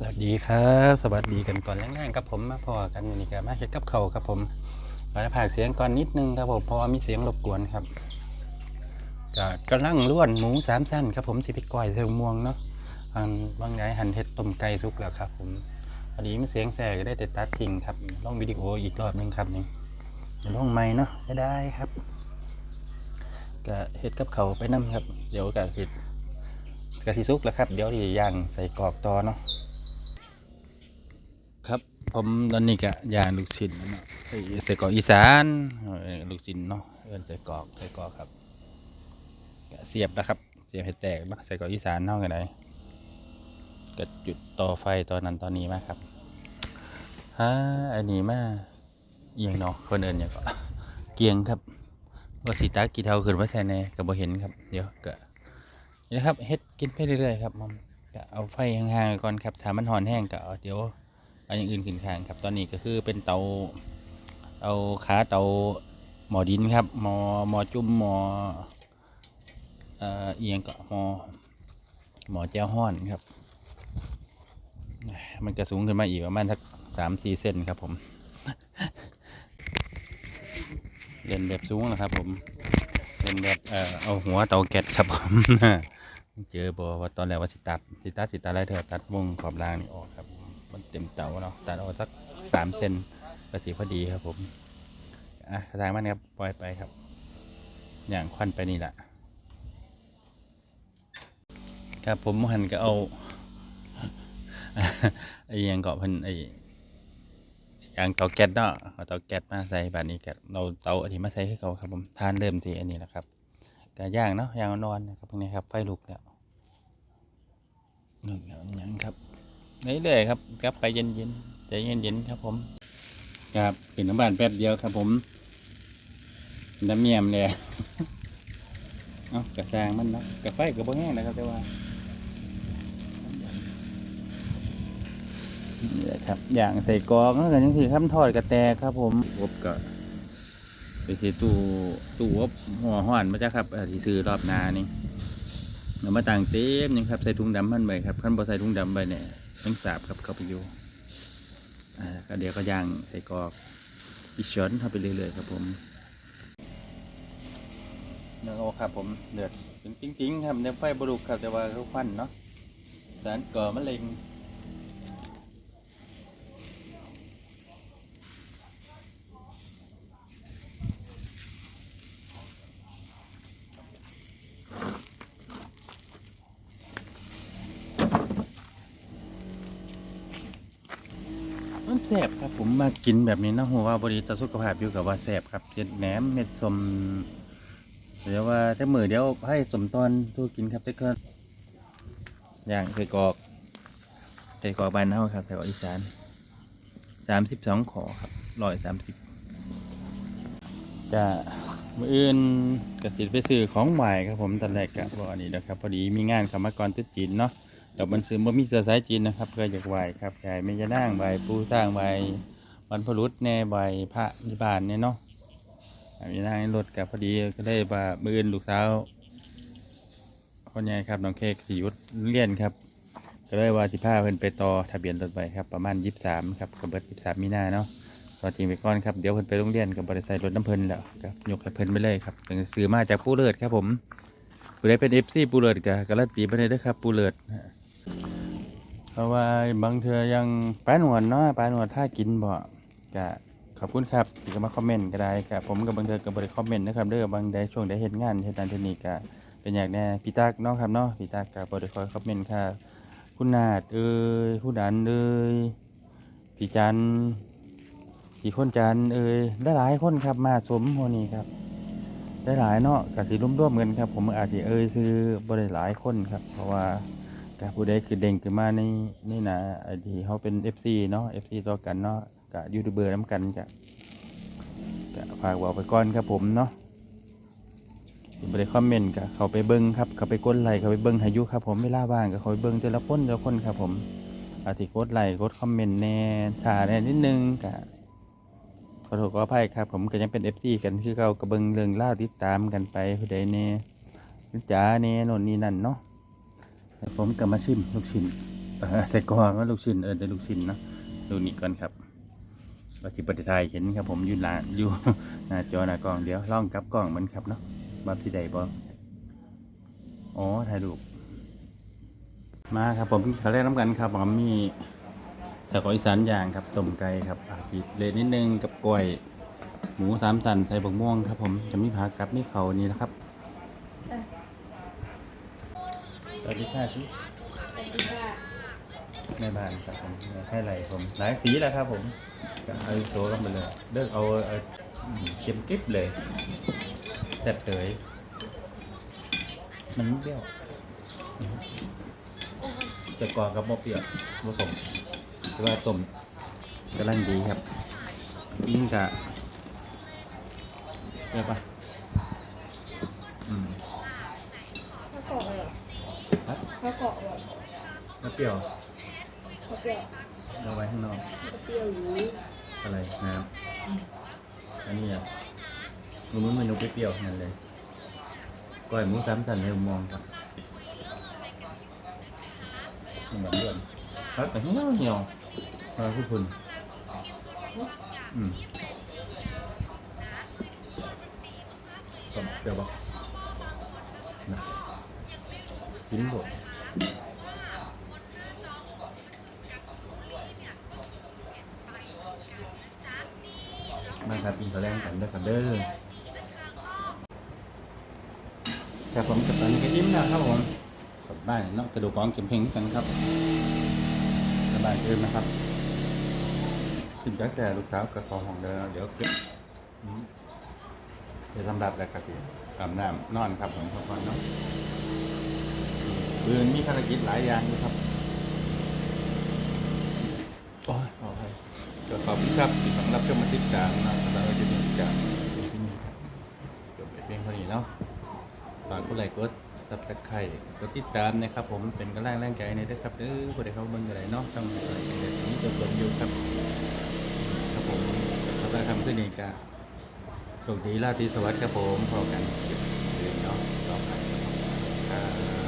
สวัสดีครับ สวัสดีกันตอนแรกๆครับผมมาพอกันวันนี้ก็มาเฮ็ดกับเขาครับผมขอจะผากเสียงก่อนนิดนึงครับผมเพราะว่ามีเสียงรบกวนครับก็กำลังล้วนหมูสามสั้นครับผมสิไปก้อยใส่มะม่วงเนาะอันบางไงหันเฮ็ดต้มไก่สุกแล้วครับผมพอดีมีเสียงแสก็ได้แต่ตัดทิ้งครับลองวิดีโออีกรอบหนึงครับนี่ลองใหม่เนาะได้ครับก็เฮ็ดกับเขาไปนํครับ เดี๋ยวก็เฮ็ดกะทิสุกแล้วครับ เดี๋ยวที่ย่างใส่กรอกต่อเนาะ ผมตอนนี้ก็ย่างลูกชิ้นเนาะไอ้ใส่กรอกอีสานลูกชิ้นเนาะเอิ้นใส่กรอกใส่กรอกครับก็เสียบนะครับเสียบให้แตกเนาะใส่กรอกอีสานเท่ากันไดก็จุดต่อไฟตอนนั้นตอนนี้มาครับฮะอันนี้มาเอียงเนาะคนเอินอย่างก็เกียงครับว่าสีตากี่เท่าขึ้นว่าใส่ในก็บ่เห็นครับ เดี๋ยวก็นี่นะครับเฮ็ดกินไปเรื่อยๆครับมันก็เอาไฟห่างๆก่อนครับถ้ามันหอนแห้งก็เดี๋ยว เอาอย่างอื่นขึ้นข้างครับ ตอนนี้ก็คือเป็นเตาเอาขาเตาหมอดินครับหมอหมอจุ่มหมอเอ่อเอียงก็หมอหมอแจ้วห้อนครับ มันก็สูงขึ้นมาอีกประมาณสักสามสี่เซนครับผมเล่นแบบสูงนะครับ ผมเล่นแบบเอ่อเอาหัวเตาแก๊สครับผมเจอบอกว่าตอนแรกว่าสิตัดสิตัดสิตัดอะไรเถอะตัดวงขอบรางนี่ออกครับ มันเต็มเตาเนาะตัดออกสักสามเซนก็สีพอดีครับผมอะทางมันครับปล่อยไปครับ อย่างควันไปนี่แหละครับผมหันก็เอาไอ้ยังเกาะพิ่นไอ้ยางเตาแก๊สเนาะเอาเตาแก๊สมาใส่แบบนี้แก๊สเราเตาอันนี้มาใส่ให้เขาครับผมทานเริ่มทีอันนี้แหละครับก็ย่างเนาะย่างนอนนะครับตรงนี้ครับไฟลุกแล้วหนึ่งแล้วยังครับ เรื่อยๆครับกลับไปเย็นๆใจเย็นๆครับผม ครับถึงน้ำบานแป๊บเดียวครับ ผมน้ำเมียมเลยเอากระซางมันเนาะกระไฟกระบอแห้งนะครับแต่ว่านี่แหละครับ อย่างใส่กรองแล้วกันยังถือข้ามทอดกระแตครับ ผมอบก็ไปที่ตู้ตู้อบหัวห้อนมาจ้ะครับอาที่ซื้อรอบหนานี่เอามาต่างเต็มยังครับใส่ถุงดำมันไปครับขั้นบอใส่ถุงดำไปเนี่ย น้ำสาบครับเข้าไปอยู่อ่าก็เดี๋ยวก็ย่างใส่กรอกอีช้อนเข้าไปเรื่อยๆครับผมเนื้อโอครับผมเดือดจริงๆครับเนื้อไฟบรุกครับแต่ว่าเขาควันเนาะสารก่อมะเร็ง แสบครับผมมากินแบบนี้นะหัวว่าบริตสุขภาพอยู่กับว่าแสบครับเจ็ดแหนมเม็ดสมเดี๋ยวว่าถ้ามือเดี๋ยวให้สมตอนทูกินครับแต่ก็อย่างใส่กรอกใส่กรอกบานเท่าครับใส่กรอกอีสานสามสิบสองขอครับร้อยสามสิบจะมืออื่นกสิไปซื้อของใหม่ครับผมตอนแรกก็บอกอันนี้นะครับพอดีมีงานเขามากรติดจีนเนาะ แต่มันซื้อบ่มีเสือสายจีนนะครับก็อยากไหวครับใหญ่ไม่จะนั่งไหวปูสร้างไหวบรรพุรุษแน่ไหวพระนิบานเนี่ยเนาะมีนั่งรถกับพอดีก็ได้ว่ามืออื่นลูกสาวคนใหญ่ครับน้องเค้กสียุทธเรียนครับ ก็เลยว่าสิพาเพิ่นไปต่อทะเบียนรถไปครับประมาณยี่สิบสามครับกับเบิดยี่สิบสามมีนาเนาะตอนจริงไปก่อนครับเดี๋ยวเพิ่นไปโรงเรียนกับบริษัทรถน้ำเพิ่นแล้วครับยกให้เพิ่นไปเลยครับถึงซื้อมาจากผู้เลิศครับผมผู้ใดเป็นเอฟซีผู้เลิศก็การันตีไปเลยเด้อครับผู้เลิศ ราะว่าบางเทือยังปลาหนวดเนาะปลาหนวดถ้ากินบ่ก็ขอบคุณครับที่ก็มาคอมเมนต์ก็ได้ครับผมกับบางเทือกับบริคอมเมนต์นะครับเด้อบางใดช่วงใดเห็นงานเห็นนั้นเทคนี้ก็เป็นอย่างแน่พี่ตักเนาะครับเนาะพี่ตักกับบริคอยคอมเมนต์ค่ะคุณนาดเอ้ยผู้ดันเอ้ยพี่จันพี่คนจันเอ้ยได้หลายคนครับมาสมวันนี้ครับได้หลายเนาะกับสีร่วมๆกันครับ ผมอาจจะเอ้ยซื้อบริหลายคนครับ เพราะว่า กผู้ใดคือเด้งขึ้นมาในนี่นะไอที่เขาเป็น FC เนาะ FC ต่อกันเนาะกับยูทูบเบอร์น้ำกันจะก็ฝากบอกไปก่อนครับผมเนาะที่บริคอมเมนต์กับเขาไปเบิ้งครับ เขาไปกดไลค์เขาไปเบิ้งห้อยุครับผมเวลาว่างกับเขาไปเบิ้งแต่ละคนแต่ละคนครับผมอาทิกดไลค์กดคอมเมนต์แน่ถ่าแน่นิดนึงกับขอโทษขออภัยครับ ผมก็ยังเป็น FC กันคือเขากระเบิ้งเรื่องล่าติดตามกันไปผู้ใดแน่จ๋าแน่นนนี่นั่นเนาะ ผมก็มาชิมลูกชิ้นเออใส่กรอกว่าลูกชิ้นเออได้ลูกชิ้นเนาะดูนี่ก่อนครับว่าที่ประเทศไทยเห็นครับ ผมอยู่หน้าอยู่หน้าจอหน้ากล้องเดี๋ยวล่องกับกล้องมันครับเนาะว่าที่ใดบ่อ๋อถ่ายรูปมาครับผมขาเรียกน้ำกันครับผมมีแต่ขออีสานอย่างครับต้มไก่ครับอาทิเลนนิดนึงกับกล้วย หมูสามสันใส่บกม่วงครับ ผมจะมีผักกับมีเขานี่นะครับ สวัสดีค่ะที่ในบ้านครับผมให้ไหลผม หลายสีแล้วครับผมก็เอาโซลงไปเลยเลือกเอาเอาอืมเค็มกริบเลยแซ่บเตยมันไม่เปรี้ยวอืมจะกรอกกับมะเปรี้ยวผสมหรือว่าต้มกำลังดีครับยิ่งกะเปรี้ยวปะอืม ข้าวกรอกเหรอ ครับข้าวกรอกเหรอมะเปรี้ยวข้าวเปรี้ยวเอาไว้ข้างนอกข้าวเปรี้ยวอยู่อะไรน้ำอันนี้อะมันมันเมนูเปรี้ยวๆทั้งนั้นเลยก้อยหมูสามสันให้ผมมองครับนี่แบบเลื่อนครับแต่เหี่ยวเหี่ยวมาพูดคุณอืมก็เปรี้ยวปะนะ กินหมดมาครับกินข้าวแรงกันเด้อครับเด้อครับผมกับตอนนี้ก็ยิ้มแล้วครับผมกลับบ้านเนาะกระดูกของเข็มเพลงกันครับสบายเกินนะครับขึ้นจากแต่ลูกสาวกับของของเดิมเดี๋ยวเก็บอืมเดี๋ยวสำหรับแล้วครับพี่อาบน้ำนอนครับผมพักผ่อนเนาะ คืนมีภารกิจหลายอย่างนะครับโอ้ยขอให้ก็ขอบคุณครับที่สำหรับเพื่อนมาติดตามนะสำหรับจะมีจากที่นี่ครับจบไปเพียงเท่านี้เนาะฝากกดไลค์กดซับสไครต์กดติดตามนะครับ ผมเป็นกำลังแรงใจในด้วยครับเออคนใดเขาเบิ่งอะไรเนาะต้องอะไรกันเดี๋ยวนี้จะเปิดอยู่ครับ ครับผมครับแล้วคำขึ้นอีกอะโชคดีราตรีสวัสดิ์ครับผมพอกันเก็บเรื่องเนาะต่อไปครับ